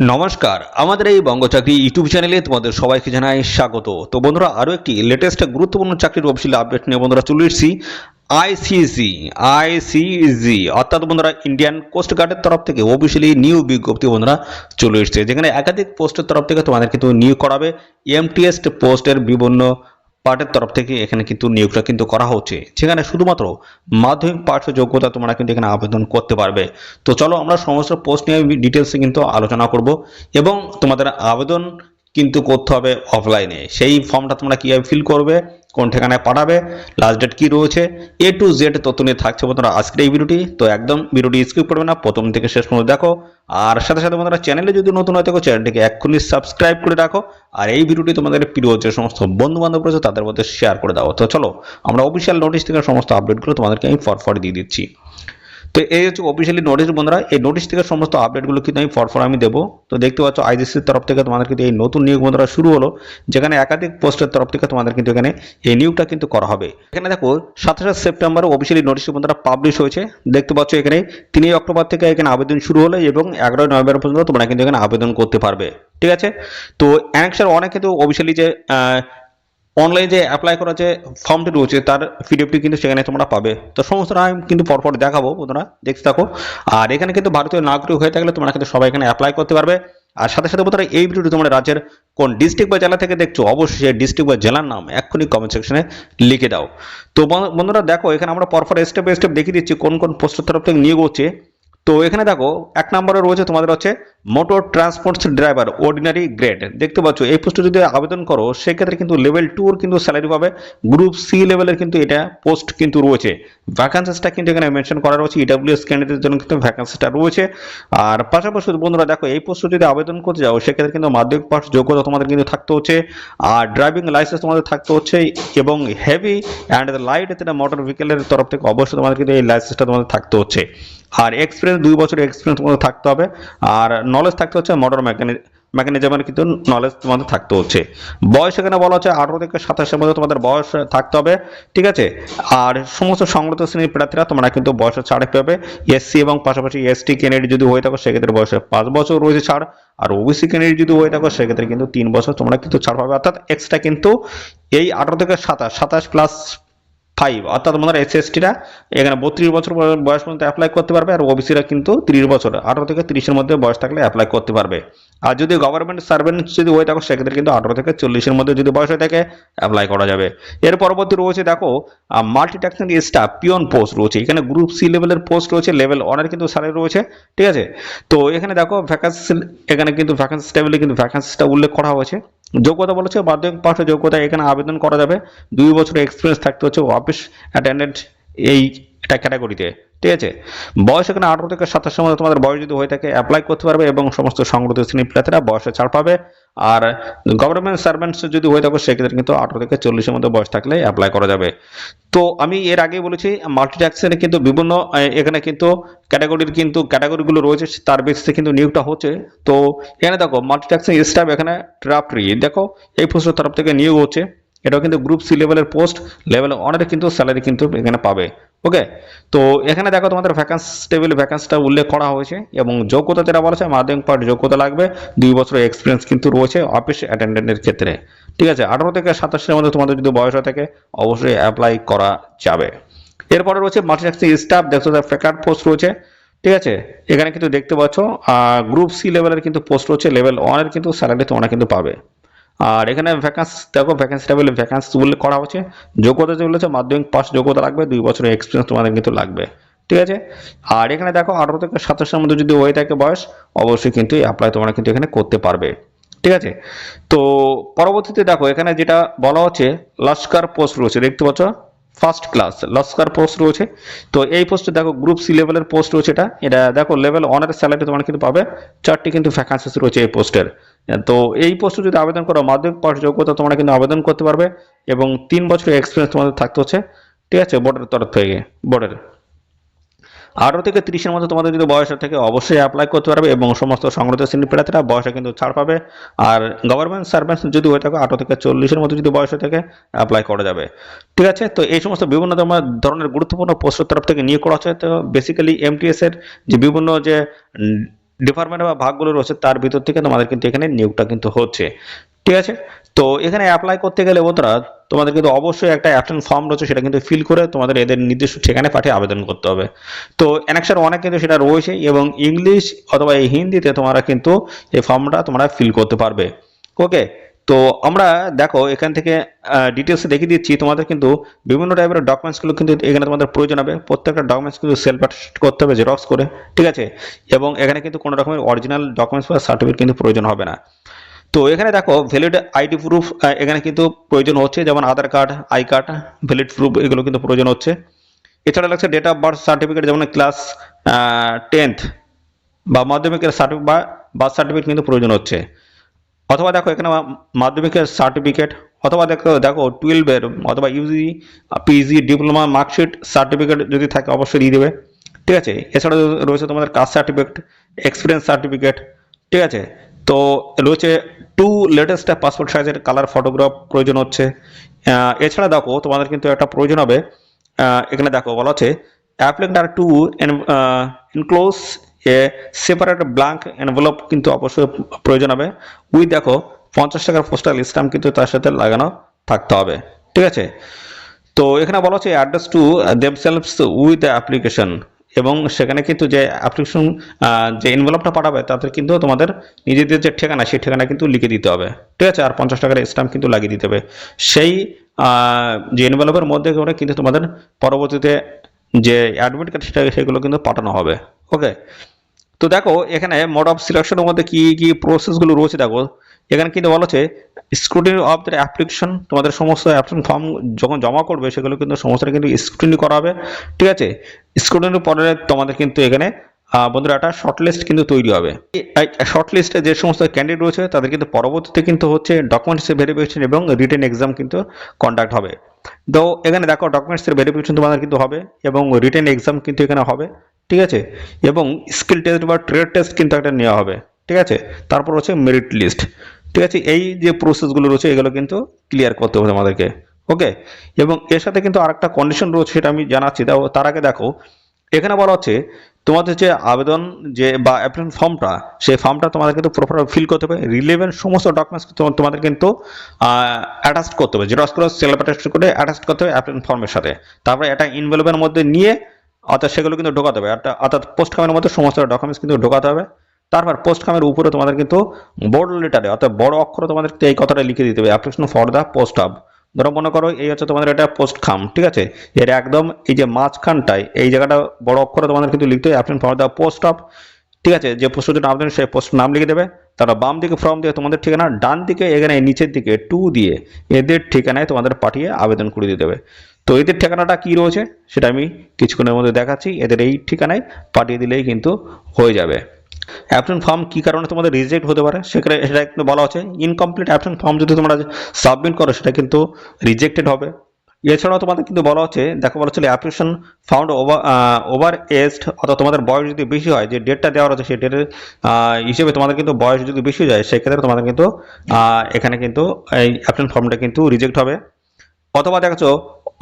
নমস্কার, আমাদের এই বঙ্গ চাকরি ইউটিউব চ্যানেলে তোমাদের সবাইকে জানাই স্বাগত। তো বন্ধুরা, আরও একটি লেটেস্ট গুরুত্বপূর্ণ চাকরির অফিসিয়াল আপডেট নিয়ে বন্ধুরা চলে এসেছি। আইসিজি আইসিজি অর্থাৎ বন্ধুরা ইন্ডিয়ান কোস্ট গার্ডের তরফ থেকে অফিসিয়ালি নিউ বিজ্ঞপ্তি বন্ধুরা চলে এসেছে। যেখানে একাধিক পোস্টের তরফ থেকে তোমাদের কিন্তু নিয়োগ করাবে। এমটিএস পোস্টের বিভিন্ন পার্টের তরফ থেকে এখানে কিন্তু নিয়োগটা কিন্তু করা হচ্ছে। সেখানে শুধুমাত্র মাধ্যমিক পাঠ যোগ্যতা তোমরা কিন্তু এখানে আবেদন করতে পারবে। তো চলো আমরা সমস্ত পোস্ট নিয়ে ডিটেলসে কিন্তু আলোচনা করব এবং তোমাদের আবেদন কিন্তু করতে হবে অফলাইনে সেই ফর্মটা তোমরা কীভাবে ফিল করবে, কোন ঠিকানায় পাঠাবে লাস্ট ডেট কী রয়েছে এ টু জেড তথ্য নিয়ে থাকছে বন্ধুরা আজকের এই ভিডিওটি তো একদম ভিডিওটি স্কিপ করবে না, প্রথম থেকে শেষ পর্যন্ত দেখো। আর সাথে সাথে বন্ধুরা চ্যানেলে যদি নতুন হয়ে থাকো চ্যানেলটিকে এক্ষুনি সাবস্ক্রাইব করে রাখো। আর এই ভিডিওটি তোমাদের প্রিয় যে সমস্ত বন্ধু বান্ধব রয়েছে, তাদের মধ্যে শেয়ার করে দাও। তো চলো, আমরা অফিসিয়াল নোটিশ থেকে সমস্ত আপডেটগুলো তোমাদেরকে আমি ফরফর দিয়ে দিচ্ছি। তো এই হচ্ছে অফিসিয়ালি নোটিশ বন্ধুরা, এই নোটিশ থেকে সমস্ত আপডেটগুলো কিন্তু আমি ফরফর আমি দেবো। তো দেখতে পাচ্ছ আইজিসির তরফ থেকে তোমাদের কিন্তু এই নতুন নিয়োগ বন্ধুরা শুরু হলো, যেখানে একাধিক পোস্টের তরফ থেকে তোমাদের কিন্তু এখানে এই নিয়োগটা কিন্তু করা হবে। এখানে দেখো, সাতাশে সেপ্টেম্বর অফিসিয়ালি নোটিশ বন্ধুরা পাবলিশ হয়েছে। দেখতে পাচ্ছ এখানে তিনই অক্টোবর থেকে এখানে আবেদন শুরু হলো এবং এগারোই নভেম্বর পর্যন্ত তোমরা কিন্তু এখানে আবেদন করতে পারবে। ঠিক আছে? তো অ্যানেক্সার অনেক কিন্তু অফিসিয়ালি যে অনলাইনে যে অ্যাপ্লাই করা যে ফর্মটি রয়েছে, তার পিডিএফটি কিন্তু সেখানে তোমরা পাবে। তো সমস্ত আমি কিন্তু পরপর দেখাবো বন্ধুরা, দেখতে থাকো। আর এখানে কিন্তু ভারতীয় নাগরিক হয়ে থাকলে তোমরা কিন্তু সবাই এখানে অ্যাপ্লাই করতে পারবে। আর সাথে সাথে বন্ধুরা, এই ভিডিওটি তোমরা রাজ্যের কোন ডিস্ট্রিক্ট বা জেলা থেকে দেখছ, অবশ্যই সেই ডিস্ট্রিক্ট বা জেলার নাম এক্ষুনি কমেন্ট সেকশনে লিখে দাও। তো বন্ধ- বন্ধুরা দেখো, এখানে আমরা পরপর স্টেপ বাই স্টেপ দেখিয়ে দিচ্ছি, কোন কোন পোস্টের তরফ থেকে নিয়োগ হচ্ছে। তো এখানে দেখো, এক নম্বরে রয়েছে তোমাদের হচ্ছে motor transports driver ordinary grade দেখতে পাচ্ছ, এই পোস্টে যদি আবেদন করো, সেক্ষেত্রে কিন্তু লেভেল টুর কিন্তু স্যালারি পাবে। গ্রুপ সি লেভেলের কিন্তু এটা পোস্ট কিন্তু রয়েছে। ভ্যাকান্সিসটা কিন্তু এখানে মেনশন করা রয়েছে ইডাব্লিউএস ক্যান্ডিডেটের জন্য কিন্তু ভ্যাকান্সিটা রয়েছে। আর পাশাপাশি বন্ধুরা, দেখো, এই পোস্টে যদি আবেদন করতে যাও, সেক্ষেত্রে কিন্তু মাধ্যমিক পাস যোগ্যতা তোমাদের কিন্তু থাকতে হচ্ছে। আর ড্রাইভিং লাইসেন্স তোমাদের থাকতে হচ্ছে, এবং হেভি অ্যান্ড লাইট যেটা মোটর ভেহিকেলের তরফ থেকে অবশ্যই তোমাদের কিন্তু এই লাইসেন্সটা তোমাদের থাকতে হচ্ছে। আর এক্সপিরিয়েন্স দুই বছরের এক্সপিরিয়েন্স তোমাদের থাকতে হবে। আর নলেজ থাকতে হচ্ছে মোটর মেকানিক মেকানিজমের কিন্তু নলেজ তোমাদের থাকতে হচ্ছে। বয়স এখানে বলা হচ্ছে আঠারো থেকে সাতাশের মধ্যে তোমাদের বয়স থাকতে হবে, ঠিক আছে? আর সমস্ত সংগত শ্রেণির প্রার্থীরা তোমরা কিন্তু বয়সের ছাড় পাবে। এসসি এবং পাশাপাশি এসটি ক্যান্ডিডেট যদি হয়ে থাকো, সেক্ষেত্রে বয়সে পাঁচ বছর রয়েছে ছাড়। আর ওবিসি ক্যান্ডিডেট যদি হয়ে থাকো, সেক্ষেত্রে কিন্তু তিন বছর তোমরা কিন্তু ছাড় পাবে। অর্থাৎ এক্সট্রা কিন্তু এই আঠারো থেকে সাতাশ সাতাশ প্লাস ফাইভ অর্থাৎ তোমাদের এস এসটিরা এখানে বত্রিশ বছর বয়- বয়স পর্যন্ত অ্যাপ্লাই করতে পারবে আর ওবিসিরা কিন্তু তিরিশ বছর। আঠারো থেকে তিরিশের মধ্যে বয়স থাকলে অ্যাপ্লাই করতে পারবে। আর যদি গভর্নমেন্ট সার্ভেন্ট যদি হয়ে থাকো সেক্ষেত্রে কিন্তু আঠারো থেকে চল্লিশের মধ্যে যদি বয়স হয়ে থাকে অ্যাপ্লাই করা যাবে। এর পরবর্তী রয়েছে দেখো multi multitasking staff peon post রয়েছে। এখানে গ্রুপ সি লেভেলের পোস্ট রয়েছে লেভেল ওয়ানের কিন্তু স্যালারি রয়েছে, ঠিক আছে? তো এখানে দেখো ভ্যাকান্সি এখানে কিন্তু ভ্যাকান্সি টেবিলে কিন্তু ভ্যাকান্সিটা উল্লেখ করা হয়েছে। যোগ্যতা বলেছে, মাধ্যমিক পাশের যোগ্যতা এখানে আবেদন করা যাবে। দুই বছরের এক্সপিরিয়েন্স থাকতে হচ্ছে অফিস অ্যাটেন্ডেন্ট এই এটা ক্যাটাগরিতে ঠিক আছে? বয়স এখানে আঠারো থেকে সাতাশের মধ্যে তোমাদের বয়স যদি হয়ে থাকে অ্যাপ্লাই করতে পারবে এবং সমস্ত সংগত শ্রেণি প্রার্থীরা বয়সে ছাড় পাবে। আর গভর্নমেন্ট সার্ভেন্টস যদি হয়ে থাকে, সেক্ষেত্রে কিন্তু আঠারো থেকে চল্লিশের মধ্যে বয়স থাকলে অ্যাপ্লাই করা যাবে। তো আমি এর আগে বলেছি মাল্টিট্যাক্সের কিন্তু বিভিন্ন এখানে কিন্তু ক্যাটাগরির কিন্তু ক্যাটাগরিগুলো রয়েছে, তার বেসিসে কিন্তু নিয়োগটা হচ্ছে। তো এখানে দেখো মাল্টিট্যাক্সিং স্টাফ এখানে ট্রাফ্রি দেখো, এই পোস্টের তরফ থেকে নিয়োগ হচ্ছে। এটাও কিন্তু গ্রুপ সি লেভেলের পোস্ট লেভেল অনেক কিন্তু স্যালারি কিন্তু এখানে পাবে। ওকে তো এখানে দেখো তোমাদের ভ্যাকান্স টেবিল ভ্যাকান্সটা উল্লেখ করা হয়েছে এবং যোগ্যতা যেটা বলা হয়েছে মাধ্যমিক পাঠ যোগ্যতা লাগবে, দুই বছরের এক্সপিরিয়েন্স কিন্তু রয়েছে অফিস অ্যাটেন্ডেন্টের ক্ষেত্রে। ঠিক আছে, আঠারো থেকে সাতাশের মধ্যে তোমাদের যদি বয়স হয়ে থাকে, অবশ্যই অ্যাপ্লাই করা যাবে। এরপরে রয়েছে মাল্টিট্যাক্সিং স্টাফ দেখছ ফ্যাকার্ড পোস্ট রয়েছে। ঠিক আছে, এখানে কিন্তু দেখতে পাচ্ছ গ্রুপ সি লেভেলের কিন্তু পোস্ট রয়েছে লেভেল ওয়ানের কিন্তু স্যালারি তোমরা কিন্তু পাবে। আর এখানে ভ্যাকান্স দেখো ভ্যাকান্সি বলে ভ্যাকান্স উল্লেখ করা হচ্ছে। যোগ্যতা যে বলেছে, মাধ্যমিক পাস যোগ্যতা লাগবে, দুই বছরের এক্সপিরিয়েন্স তোমাদের কিন্তু লাগবে। ঠিক আছে? আর এখানে দেখো, আঠারো থেকে সাতাশের মধ্যে যদি হয়ে থাকে বয়স, অবশ্যই কিন্তু অ্যাপ্লাই তোমরা কিন্তু এখানে করতে পারবে। ঠিক আছে? তো পরবর্তীতে দেখো, এখানে যেটা বলা হচ্ছে, লস্কর পোস্ট রয়েছে। দেখতে পাচ্ছ? ফার্স্ট ক্লাস, লস্কার পোস্ট রয়েছে। তো এই পোস্টে দেখো গ্রুপ সি লেভেলের পোস্ট রয়েছে এটা। এটা দেখো লেভেল ওয়ানের স্যালারি তোমার কিন্তু পাবে। চারটি কিন্তু ভ্যাকান্সিস রয়েছে এই পোস্টের তো এই পোস্টে যদি আবেদন করো, মাধ্যমিক পাস যোগ্যতা তোমরা কিন্তু আবেদন করতে পারবে এবং তিন বছরের এক্সপিরিয়েন্স তোমাদের থাকতে হচ্ছে। ঠিক আছে বোর্ডের তরফ থেকে বোর্ডের আঠারো থেকে তিরিশের মধ্যে তোমাদের যদি বয়স থেকে অবশ্যই অ্যাপ্লাই করতে পারবে এবং সমস্ত সংগঠিত শ্রেণি প্রার্থীরা বয়সে কিন্তু ছাড় পাবে। আর গভর্নমেন্ট সার্ভেন্টস যদি হয়ে থাকে আঠারো থেকে চল্লিশের মধ্যে যদি বয়স থেকে অ্যাপ্লাই করা যাবে। ঠিক আছে? তো এই সমস্ত বিভিন্ন ধরনের গুরুত্বপূর্ণ পোস্টের তরফ থেকে নিয়োগ করা হচ্ছে। তো বেসিক্যালি এমটিএস এর যে বিভিন্ন যে ডিপার্টমেন্ট বা ভাগগুলো রয়েছে, তার ভিতর থেকে তোমাদের কিন্তু এখানে নিয়োগটা কিন্তু হচ্ছে। ঠিক আছে? তো এখানে অ্যাপ্লাই করতে গেলে বন্ধুরা তোমাদের কিন্তু অবশ্যই একটা অ্যাপশন ফর্ম রয়েছে, সেটা কিন্তু ফিল করে তোমাদের এদের নির্দিষ্ট ঠিকানে পাঠিয়ে আবেদন করতে হবে। তো অ্যানেক্সার অনেক কিন্তু সেটা রয়েছে এবং ইংলিশ অথবা এই হিন্দিতে তোমরা কিন্তু এই ফর্মটা তোমরা ফিল করতে পারবে। ওকে তো আমরা দেখো, এখান থেকে ডিটেলসে দেখিয়ে দিচ্ছি। তোমাদের কিন্তু বিভিন্ন টাইপের ডকুমেন্টসগুলো কিন্তু এখানে তোমাদের প্রয়োজন হবে। প্রত্যেকটা ডকুমেন্টস কিন্তু সেলফ করতে হবে জেরক্স করে, ঠিক আছে? এবং এখানে কিন্তু কোনো রকমের অরিজিনাল ডকুমেন্টস বা সার্টিফিকেট কিন্তু প্রয়োজন হবে না। তো এখানে দেখো ভ্যালিড আইডি প্রুফ এখানে কিন্তু প্রয়োজন হচ্ছে, যেমন Aadhaar card I card valid proof এগুলো কিন্তু প্রয়োজন হচ্ছে। এছাড়া লাগছে ডেট অফ বার্থ সার্টিফিকেট যেমন ক্লাস টেন্থ বা মাধ্যমিকের সার্টিফিকেট বা বার্থ সার্টিফিকেট কিন্তু প্রয়োজন হচ্ছে। অথবা দেখো এখানে মাধ্যমিকের সার্টিফিকেট অথবা দেখো দেখো টুয়েলভের অথবা UG PG diploma marksheet certificate যদি থাকে অবশ্যই দিয়ে দেবে। ঠিক আছে? এছাড়া রয়েছে তোমাদের কাস্ট সার্টিফিকেট এক্সপিরিয়েন্স সার্টিফিকেট ঠিক আছে? তো রয়েছে টু লেটেস্ট পাসপোর্ট সাইজের কালার ফটোগ্রাফ প্রয়োজন হচ্ছে। এছাড়া দেখো, তোমাদের কিন্তু একটা প্রয়োজন হবে। এখানে দেখো, বলা হচ্ছে applicant are to enclose a separate blank envelope কিন্তু অবশ্যই প্রয়োজন হবে। উই দেখো, পঞ্চাশ টাকার পোস্টাল স্ট্যাম্প কিন্তু তার সাথে লাগানো থাকতে হবে। ঠিক আছে? তো এখানে বলা হচ্ছে address to themselves with application এবং সেখানে কিন্তু যে অ্যাপ্লিকেশন যে এনভেলপটা পাঠাবে তাদের কিন্তু তোমাদের নিজেদের যে ঠিকানা, সেই ঠিকানা কিন্তু লিখে দিতে হবে। ঠিক আছে? আর পঞ্চাশ টাকার স্ট্যাম্প কিন্তু লাগিয়ে দিতে হবে। সেই যে এনভেলপের মধ্যে করে কিন্তু তোমাদের পরবর্তীতে যে অ্যাডমিট কার্ড সেটা সেগুলো কিন্তু পাঠানো হবে। ওকে তো দেখো, এখানে মোড অফ সিলেকশনের মধ্যে কি কি প্রসেসগুলো রয়েছে দেখো। এখানে কিন্তু বলা হচ্ছে স্ক্রুটিনি অফ দ্য অ্যাপ্লিকেশন তোমাদের সমস্ত অ্যাপ্লিকেশন ফর্ম যখন জমা করবে, সেগুলো কিন্তু সমস্তটা কিন্তু স্ক্রুটিনি করা হবে। ঠিক আছে? স্ক্রুটিনির পরে তোমাদের কিন্তু এখানে বন্ধুরা একটা শর্টলিস্ট কিন্তু তৈরি হবে। শর্ট লিস্টে যে সমস্ত ক্যান্ডিডেট রয়েছে, তাদের কিন্তু পরবর্তীতে কিন্তু হচ্ছে ডকুমেন্টস ভেরিফিকেশন এবং রিটেন এক্সাম কিন্তু কন্ডাক্ট হবে। তো এখানে দেখো ডকুমেন্টসের ভেরিফিকেশন তোমাদের কিন্তু হবে এবং রিটেন এক্সাম কিন্তু এখানে হবে। ঠিক আছে? এবং স্কিল টেস্ট বা ট্রেড টেস্ট কিন্তু একটা নেওয়া হবে, ঠিক আছে? তারপর হচ্ছে মেরিট লিস্ট ঠিক আছে? এই যে প্রসেসগুলো রয়েছে, এগুলো কিন্তু ক্লিয়ার করতে হবে আমাদেরকে ওকে এবং এর সাথে কিন্তু আরেকটা কন্ডিশন রয়েছে সেটা আমি জানাচ্ছি। তার আগে দেখো, এখানে বলা হচ্ছে, তোমাদের যে আবেদন যে বা অ্যাপ্লিকেশন ফর্মটা সেই ফর্মটা তোমাদের কিন্তু প্রপার ফিল করতে হবে। রিলেভেন্ট সমস্ত ডকুমেন্টস তোমাদের কিন্তু অ্যাটাচ করতে হবে। জেরক্স করে সেলফ অ্যাটাচ করে অ্যাটাচ করতে হবে অ্যাপ্লিকেশন ফর্মের সাথে। তারপরে এটা ইনভেলভের মধ্যে নিয়ে অর্থাৎ সেগুলো কিন্তু ঢোকাতে হবে। অর্থাৎ পোস্ট খামের মধ্যে সমস্ত ডকুমেন্টস কিন্তু ঢোকাতে হবে। তারপর পোস্ট খামের উপরে তোমাদের কিন্তু বড় লেটারে অর্থাৎ বড় অক্ষরে তোমাদের এই কথাটা লিখে দিতে হবে অ্যাপ্লিকেশন ফর দ্য পোস্ট হাব ধরো মনে করো এই হচ্ছে তোমাদের এটা পোস্ট খাম ঠিক আছে? এর একদম এই যে মাঝখানটায়, এই জায়গাটা বড় অক্ষরে তোমাদের কিন্তু লিখতে হবে অ্যাপ্লিকেশন ফর দ্য পোস্ট হাব ঠিক আছে? যে পোস্টের জন্য আবেদন সেই পোস্ট নাম লিখে দেবে। তারপর বাম দিকে, ফর্ম দিয়ে তোমাদের ঠিকানা, ডান দিকে, এখানে নিচের দিকে, টু দিয়ে এদের ঠিকানায় তোমাদের পাঠিয়ে আবেদন করে দিতে হবে। তো এদের ঠিকানাটা কি রয়েছে, সেটা আমি কিছুক্ষণের মধ্যে দেখাচ্ছি। এদের এই ঠিকানায় পাঠিয়ে দিলেই কিন্তু হয়ে যাবে। অ্যাপশন ফর্ম কী কারণে তোমাদের রিজেক্ট হতে পারে, সেখানে সেটা কিন্তু বলা হচ্ছে ইনকমপ্লিট অ্যাপশন ফর্ম যদি তোমরা সাবমিট করো, সেটা কিন্তু রিজেক্টেড হবে। এছাড়াও তোমাদের কিন্তু বলা হচ্ছে, দেখো বলা হচ্ছে application found over over aged অথবা তোমাদের বয়স যদি বেশি হয়, যে ডেটটা দেওয়া আছে সেই ডেটের হিসেবে তোমাদের কিন্তু বয়স যদি বেশি যায়, সেক্ষেত্রে তোমাদের কিন্তু এখানে কিন্তু এই অ্যাপ্লিকেশন ফর্মটা কিন্তু রিজেক্ট হবে। অথবা দেখছ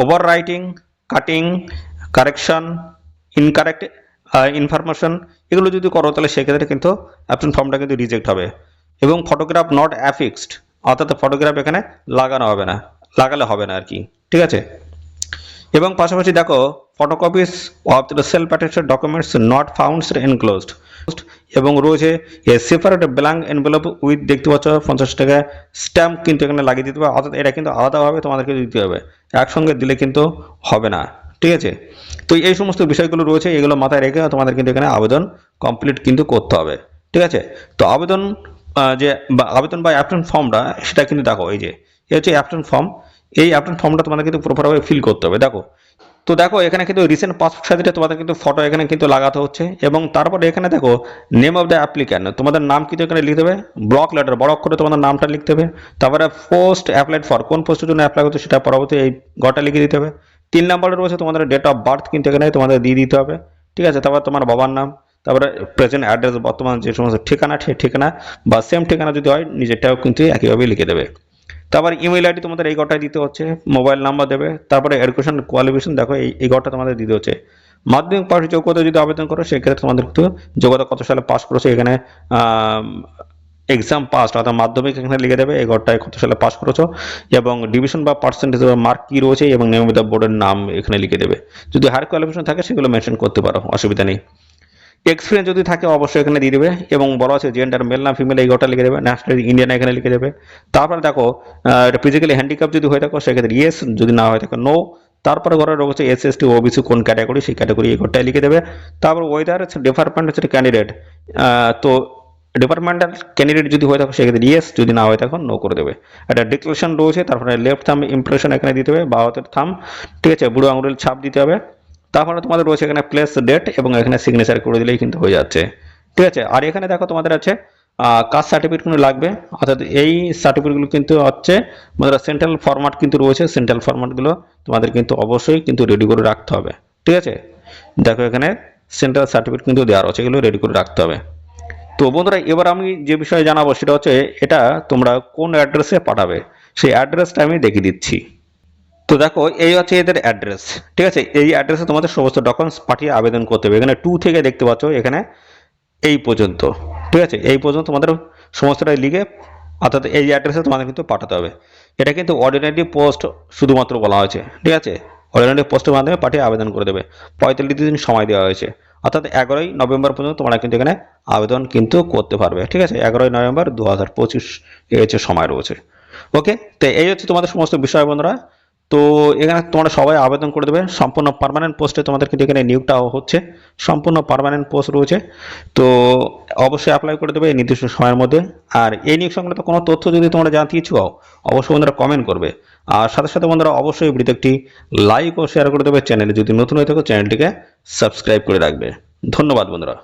over writing cutting correction incorrect information এগুলো যদি করো, তাহলে সেক্ষেত্রে কিন্তু অ্যাপশন ফর্মটা কিন্তু রিজেক্ট হবে। এবং ফটোগ্রাফ নট অ্যাফিক্সড অর্থাৎ ফটোগ্রাফ এখানে লাগানো হবে না, লাগালে হবে না আর কি। ঠিক আছে? এবং পাশাপাশি দেখো photocopies of the self attested documents not founds enclosed এবং রয়েছে a separate blank envelope with দেখতে পাচ্ছ, পঞ্চাশ টাকা স্ট্যাম্প কিন্তু এখানে লাগিয়ে দিতে হবে। অর্থাৎ এটা কিন্তু আলাদাভাবে তোমাদেরকে দিতে হবে। একসঙ্গে দিলে কিন্তু হবে না। ঠিক আছে? তো এই সমস্ত বিষয়গুলো রয়েছে, এগুলো মাথায় রেখে তোমাদের কিন্তু এখানে আবেদন কমপ্লিট কিন্তু করতে হবে। ঠিক আছে? তো আবেদন যে আবেদন বা অ্যাপ্লিকেশন ফর্মটা সেটা কিন্তু দেখো, এই যে, এই হচ্ছে অ্যাপ্লিকেশন ফর্ম এই আপনার ফর্মটা তোমাদের কিন্তু প্রপারভাবে ফিল করতে হবে, দেখো। তো দেখো, এখানে কিন্তু রিসেন্ট পাসপোর্ট সাইজটা তোমাদের কিন্তু ফটো এখানে কিন্তু লাগাতে হচ্ছে এবং তারপরে এখানে দেখো নেম অফ দ্য অ্যাপ্লিক্যান্ট তোমাদের নাম কিন্তু এখানে লিখতে হবে ব্লক লেটার বড় অক্ষরে তোমাদের নামটা লিখতে হবে, তারপরে পোস্ট অ্যাপ্লাইড ফর কোন পোস্টের জন্য অ্যাপ্লাই করতে সেটা পরবর্তী এই গটা লিখে দিতে হবে। তিন নম্বরে রয়েছে তোমাদের ডেট অফ বার্থ কিন্তু এখানে তোমাদের দিয়ে দিতে হবে, ঠিক আছে? তারপর তোমার বাবার নাম, তারপরে প্রেজেন্ট অ্যাড্রেস বর্তমান যে সমস্ত ঠিকানা ঠিকানা বা সেম ঠিকানা যদি হয়, নিজেরটাও কিন্তু একইভাবে লিখে দেবে। তারপর ইমেল আইডি তোমাদের এই গটায় দিতে হচ্ছে মোবাইল নাম্বার দেবে, তারপরে এডুকেশন কোয়ালিফিকেশন দেখো এই এই গটা তোমাদের দিতে হচ্ছে। মাধ্যমিক পাশ যোগ্যতা যদি আবেদন করো, সেক্ষেত্রে তোমাদের কিন্তু যোগ্যতা কত সালে পাস করেছ, এখানে এক্সাম পাস অর্থাৎ মাধ্যমিক এখানে লিখে দেবে এই ঘরটায় কত সালে পাস করেছ, এবং ডিভিশন বা পার্সেন্টেজ বা মার্ক কী রয়েছে, এবং নিয়মিত বোর্ডের নাম এখানে লিখে দেবে। যদি হায়ার কোয়ালিফিকেশন থাকে, সেগুলো মেনশন করতে পারো, অসুবিধা নেই। এক্সপিরিয়েন্স যদি থাকে, অবশ্যই এখানে দিয়ে দেবে। এবং বড় আছে জেন্ডার মেল না ফিমেল এই গোটা লিখে দেবে ন্যাশনাল ইন্ডিয়ান এখানে লিখে দেবে। তারপরে দেখো ফিজিক্যালি হ্যান্ডিক্যাপ যদি হয়ে থাকো, সেক্ষেত্রে ইয়েস যদি না হয়ে থাকো নো তারপরে ঘরে রয়েছে এস এস টি ওবিসি কোন ক্যাটাগরি সেই ক্যাটাগরি এই ঘরটায় লিখে দেবে। তারপর ওয়েদার ডিপার্টমেন্ট হচ্ছে ক্যান্ডিডেট তো ডিপার্টমেন্টাল ক্যান্ডিডেট যদি হয়ে থাকো, সেক্ষেত্রে ইয়েস যদি না হয়ে থাকো নো করে দেবে। একটা ডিক্লারেশন রয়েছে, তারপরে লেফট থাম ইমপ্রেশন এখানে দিতে হবে বা হাতের থাম ঠিক আছে, বুড়ো আঙুলের ছাপ দিতে হবে। তারপরে তোমাদের রয়েছে এখানে প্লেস ডেট এবং এখানে সিগনেচার করে দিলেই কিন্তু হয়ে যাচ্ছে। ঠিক আছে? আর এখানে দেখো তোমাদের আছে কাস্ট সার্টিফিকেটগুলো লাগবে। অর্থাৎ এই সার্টিফিকেটগুলো কিন্তু হচ্ছে আমাদের সেন্ট্রাল ফরম্যাট কিন্তু রয়েছে। সেন্ট্রাল ফরম্যাটগুলো তোমাদের কিন্তু অবশ্যই কিন্তু রেডি করে রাখতে হবে। ঠিক আছে? দেখো এখানে সেন্ট্রাল সার্টিফিকেট কিন্তু দেওয়া রয়েছে, এগুলো রেডি করে রাখতে হবে। তো বন্ধুরা, এবার আমি যে বিষয়ে জানাব সেটা হচ্ছে, এটা তোমরা কোন অ্যাড্রেসে পাঠাবে? সেই অ্যাড্রেসটা আমি দেখিয়ে দিচ্ছি। তো দেখো, এই হচ্ছে এদের অ্যাড্রেস ঠিক আছে? এই অ্যাড্রেসে তোমাদের সমস্ত ডকুমেন্টস পাঠিয়ে আবেদন করতে হবে। এখানে টু থেকে দেখতে পাচ্ছ, এখানে এই পর্যন্ত, ঠিক আছে? এই পর্যন্ত তোমাদের সমস্তটাই লিখে, অর্থাৎ এই অ্যাড্রেসে তোমাদের কিন্তু পাঠাতে হবে। এটা কিন্তু অর্ডিনারি পোস্ট শুধুমাত্র বলা হয়েছে, ঠিক আছে? অর্ডিনারি পোস্টের মাধ্যমে পাঠিয়ে আবেদন করে দেবে। পঁয়তাল্লিশ দিন সময় দেওয়া হয়েছে। অর্থাৎ এগারোই নভেম্বর পর্যন্ত তোমরা কিন্তু এখানে আবেদন কিন্তু করতে পারবে, ঠিক আছে? এগারোই নভেম্বর দু হাজার পঁচিশ, এই হচ্ছে সময় রয়েছে। ওকে তো এই হচ্ছে তোমাদের সমস্ত বিষয় বন্ধুরা। তো এখানে তোমরা সবাই আবেদন করে দেবে। সম্পূর্ণ পারমানেন্ট পোস্টে তোমাদের কিন্তু এখানে নিয়োগটা হচ্ছে। সম্পূর্ণ পারমানেন্ট পোস্ট রয়েছে। তো অবশ্যই অ্যাপ্লাই করে দেবে এই নির্দিষ্ট সময়ের মধ্যে। আর এই নিয়োগ সংক্রান্ত কোনো তথ্য যদি তোমরা জানতে ইচ্ছুক হও, অবশ্যই বন্ধুরা কমেন্ট করবে। আর সাথে সাথে বন্ধুরা অবশ্যই ভিডিওতে একটি লাইক ও শেয়ার করে দেবে। চ্যানেলে যদি নতুন হয়ে থাকো চ্যানেলটিকে সাবস্ক্রাইব করে রাখবে। ধন্যবাদ বন্ধুরা।